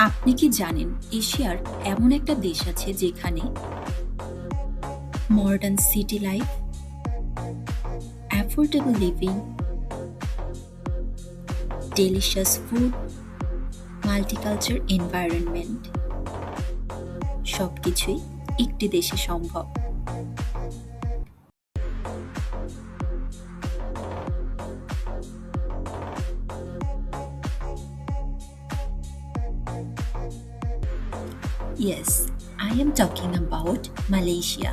আপনি কি জানেন এশিয়ার এমন একটা দেশ আছে যেখানে modern city life affordable living delicious food multiculture environment সব কিছুই একটি দেশে সম্ভব। Yes, I am talking about Malaysia.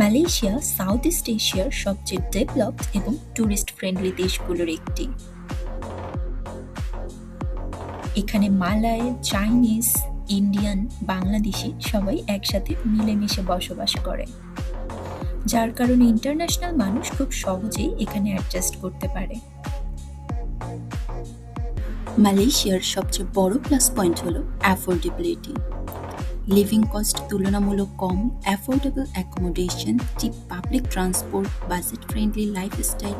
Malaysia south east এশিয়ার সবচেয়ে ডেভেলপড এবং ট্যুরিস্ট ফ্রেন্ডলি দেশগুলোর একটি। এখানে মালয় চাইনিজ ইন্ডিয়ান বাংলাদেশি সবাই একসাথে মিলেমিশে বসবাস করে। যার কারণে ইন্টারন্যাশনাল মানুষ খুব সহজেই এখানে অ্যাডজাস্ট করতে পারে। মালয়েশিয়ার সবচেয়ে বড় প্লাস পয়েন্ট হলো অ্যাফোর্ডেবিলিটি লিভিং কস্ট তুলনামূলক কম affordable accommodation cheap public transport budget friendly lifestyle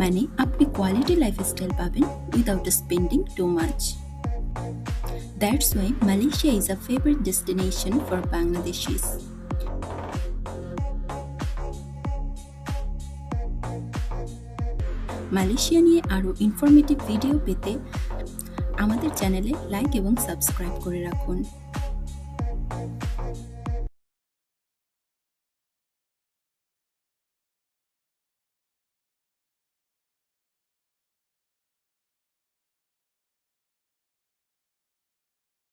মানে আপনি কোয়ালিটি লাইফস্টাইল পাবেন without spending too much that's why Malaysia is a favourite destination for Bangladeshis Malaysia নিয়ে আরও ইনফরমেটিভ ভিডিও পেতে আমাদের চ্যানেলে লাইক এবং সাবস্ক্রাইব করে রাখুন।